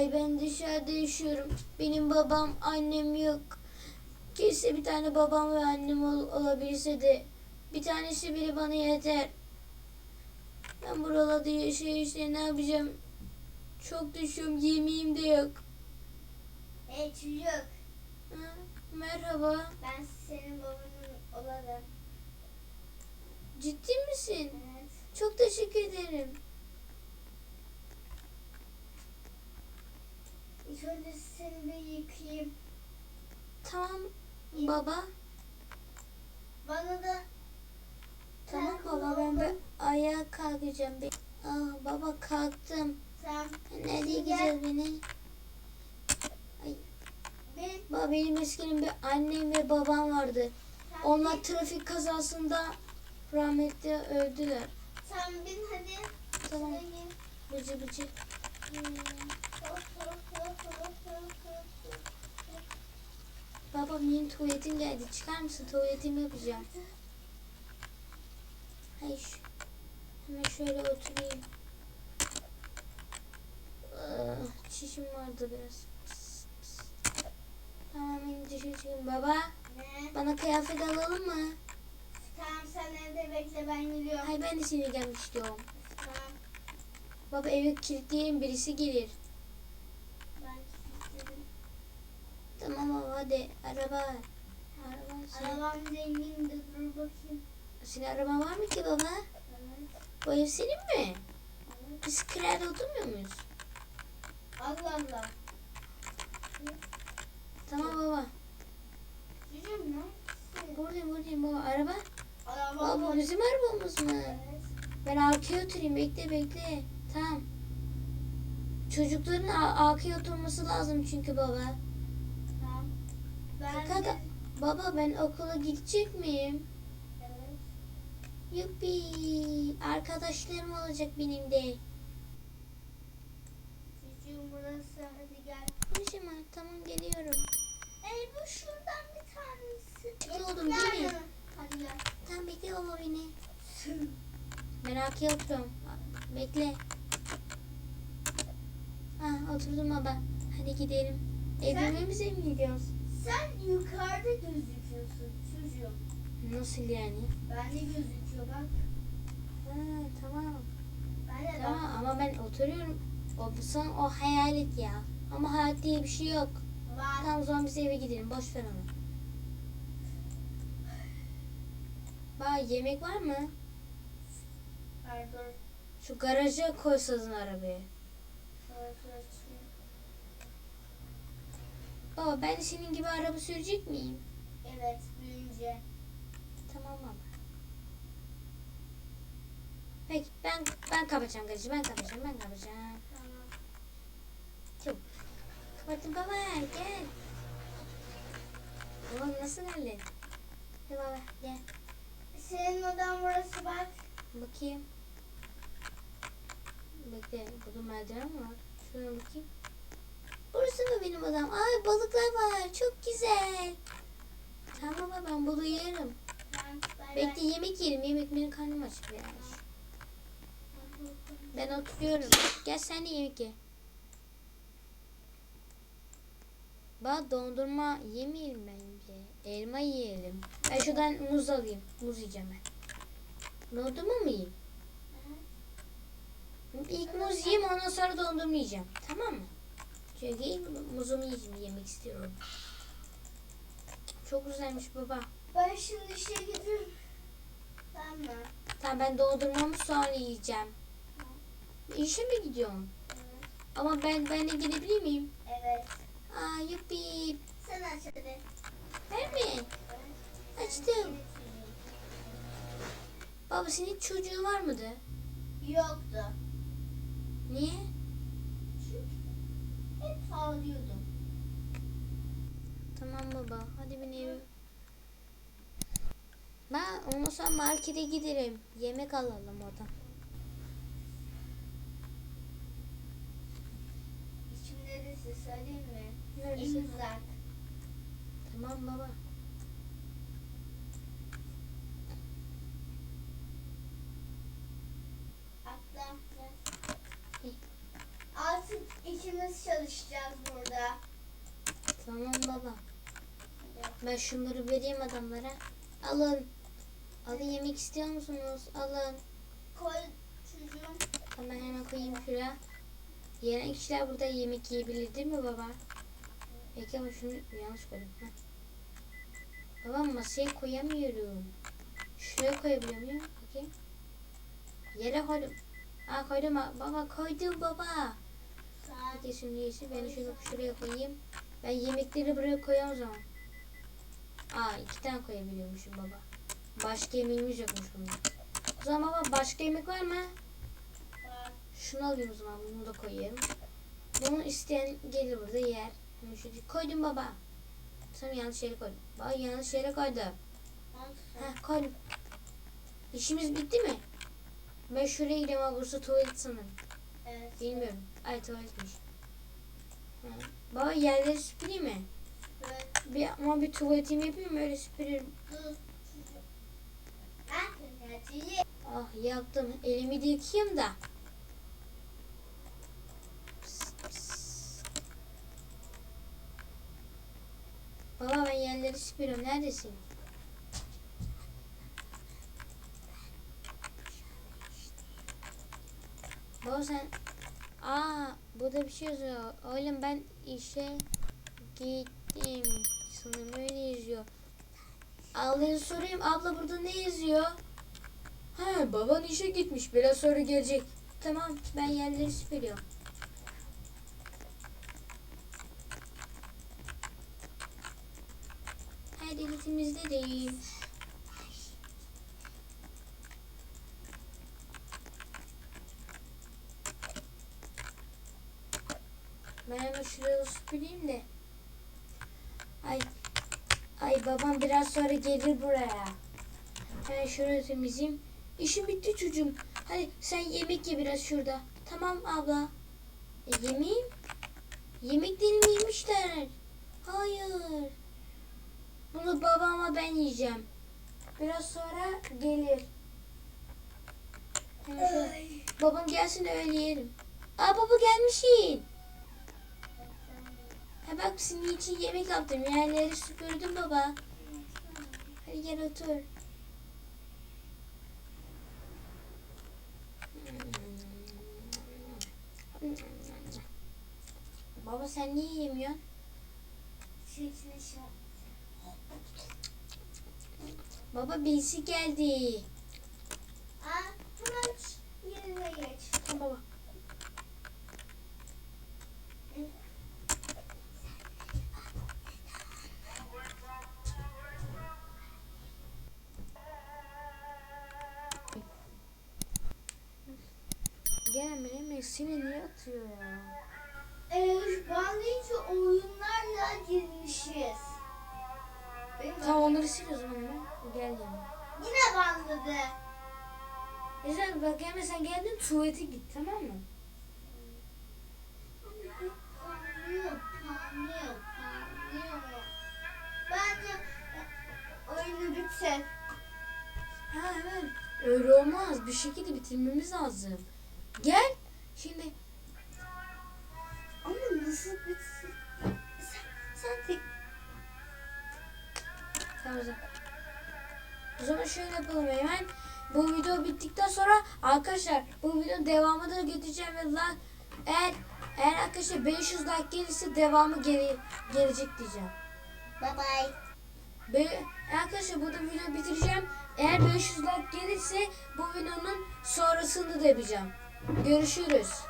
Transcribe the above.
Ay ben dışarıda yaşıyorum. Benim babam, annem yok. Keşke bir tane babam ve annem ol- olabilse de bir tanesi bile bana yeter. Ben buralarda yaşaya ne yapacağım? Çok düşüyorum, yemeğim de yok. Hey çocuk. Ha, merhaba, Ben senin babanın olalım. ciddi misin? Evet. Çok teşekkür ederim. Bir yıkayayım. Tamam baba. Bana da Tamam baba ben bir ayağa kalkacağım. Bir... Aa, baba kalktım. sen Nereye gideceğiz beni? bin. Baba benim eskiden bir annem ve babam vardı. Sen Onlar bin. trafik kazasında rahmetli öldüler. Sen bin hadi. Tamam. Bıcı bıcı. Hmm. Baba benim tuvaletim geldi. Çıkar mısın? Tuvaletimi yapacağım. Hay şu. Hemen şöyle oturayım. Ah, çişim vardı biraz. Pıs, pıs. Tamam ben dışarı çıkayım. Baba Ne? bana kıyafet alalım mı? Tamam sen evde bekle ben geliyorum. Hay ben de seni gelmek istiyorum. Tamam. Baba evi kilitleyelim birisi gelir. Ben kilitledim. Tamam baba hadi araba. Araba. Senin, Arabam zengin de dur bakayım. senin araban var mı ki baba? Evet. Bu ev senin mi? evet. Biz kirada oturmuyor muyuz? Allah Allah. Tamam baba. Çocuğum ne? Buradayım buradayım baba. Araba. Arabam Baba bizim arabamız mı? Evet. Ben arkaya oturayım. Bekle bekle. Tamam. Çocukların arkaya oturması lazım çünkü baba. Ben Fakat de... baba ben okula gidecek miyim? Evet. Yuppi. Arkadaşlarım olacak benim de. Çocuğum burası hadi gel. Konuşma. Tamam geliyorum. Ey bu şuradan bir tanesi. Oğlum, Gel değil mi? Hadi gel. Tamam bekle baba beni. Ben arkaya oturuyorum. Bekle. Ha oturdum baba. Hadi gidelim. Evlenmemize mi gidiyoruz? Sen yukarıda gözüküyorsun çocuğum. Nasıl yani? Ben de gözüküyor bak. Ha tamam. Ben de Tamam bak. ama ben oturuyorum. O son o hayalet ya. Ama hayat diye bir şey yok. Var. Tamam o zaman biz eve gidelim. Boş ver onu. Bak yemek var mı? Var dur. Şu garaja koysaydın arabayı. Çıkayım. Baba ben de senin gibi araba sürecek miyim? Evet büyünce. Tamam baba. Peki ben ben kapatacağım garajı. Ben kapatacağım. Ben kapatacağım. Tamam. Çabuk. Kapattım baba gel. Oğlum nasıl geldin? Gel baba gel. Senin odan burası bak. Bakayım. Bekle burada merdiven mi var? Şuna bakayım. Mı benim odam? Ay balıklar var. Çok güzel. Tamam baba ben balığı yerim. Bekle yemek yerim. Yemek benim karnım aç biraz. Ben oturuyorum. Gel sen de yemek ye. Bak dondurma yemeyelim bence. Elma yiyelim. Ben şuradan muz alayım. Muz yiyeceğim ben. Dondurma mı yiyeyim? İlk muz yiyeyim ondan sonra dondurma yiyeceğim. Tamam mı? Çünkü ilk muzumu yiyeceğim, yemek istiyorum. Çok güzelmiş baba. Ben şimdi işe gidiyorum. Tamam mı? Tamam ben dondurmamı sonra yiyeceğim. İşe mi gidiyorum? Evet. Ama ben ben de gidebilir miyim? Evet. Aa yuppi. Sen aç hadi. Ben mi? Açtım. Baba senin çocuğun var mıydı? Yoktu. Niye? Ağlıyordum. Tamam baba. Hadi eve. Ben ondan sonra markete giderim. Yemek alalım oradan. İçim neresi söyleyeyim mi? Neresi? Tamam baba. İkimiz çalışacağız burada. Tamam baba. Ben şunları vereyim adamlara. Alın. Alın yemek istiyor musunuz? Alın. Koy çocuğum. Tamam hemen koyayım şuraya. Yenen kişiler burada yemek yiyebilir değil mi baba? Peki ama şunu yanlış koydum. Heh. Baba masaya koyamıyorum. Şuraya koyabiliyor muyum? Bakayım. Yere koydum. Aa koydum. Baba koydum baba. Şimdi iyisi ben şunu şuraya koyayım. Ben yemekleri buraya koyayım o zaman. Aa iki tane koyabiliyormuşum baba. Başka yemeğimiz yokmuş bunda. O zaman baba başka yemek var mı? Var. Şunu alayım o zaman bunu da koyayım. Bunu isteyen gelir burada yer. Hemen şöyle koydum baba. Sanırım yanlış yere koydum. Baba yanlış yere koydum. Heh koydum. İşimiz bitti mi? Ben şuraya gidiyorum ama burası tuvalet sanırım. Evet. Bilmiyorum. Ay tuvaletmiş. Ha. Baba yerleri süpüreyim mi? Evet. Bir, ama bir tuvaletimi yapayım öyle süpürürüm. Ah, yaktım. Elimi de yıkayayım da. Baba ben yerleri süpürüyorum. Neredesin? Baba sen... Aa burada bir şey yazıyor. Oğlum ben işe gittim. Sanırım öyle yazıyor. Ablayı sorayım. Abla burada ne yazıyor? Ha baban işe gitmiş. Biraz sonra gelecek. Tamam ben yerleri süpürüyorum. Hadi litimizde değil. Ben hemen şurayı süpüreyim de. Ay. Ay babam biraz sonra gelir buraya. Hemen şurayı temizleyeyim. İşim bitti çocuğum. Hadi sen yemek ye biraz şurada. Tamam abla. E, yemeyeyim. Yemeklerimi yemişler. Hayır. Bunu babama ben yiyeceğim. Biraz sonra gelir. Babam gelsin de öyle yerim. Aa baba gelmişsin. Bak senin için yemek yaptım. Yerleri süpürdüm baba. Hadi gel otur. Baba sen niye yemiyorsun? Baba birisi geldi. Ah, hemen yerine geç. Baba. Seni niye atıyor ya? Ee, bandırıcı oyunlarla girmişiz. Benim Tamam onları sil o zaman hemen. Gel yanıma. Yine bandladı. Güzel bak hemen sen geldin tuvalete git tamam mı? Parlıyor, parlıyor, parlıyor. Bence e, oyunu bitir. Ha evet. Öyle olmaz. Bir şekilde bitirmemiz lazım. Gel. Şimdi Ama nasıl bitsin? Sen, sen tek... Tamam o zaman. Şöyle yapalım hemen. Bu video bittikten sonra arkadaşlar bu videonun devamı da getireceğim ve eğer eğer arkadaşlar 500 like gelirse devamı geri, gelecek diyeceğim. Bye bye. Be, arkadaşlar burada videoyu bitireceğim. Eğer 500 like gelirse bu videonun sonrasını da yapacağım. Görüşürüz.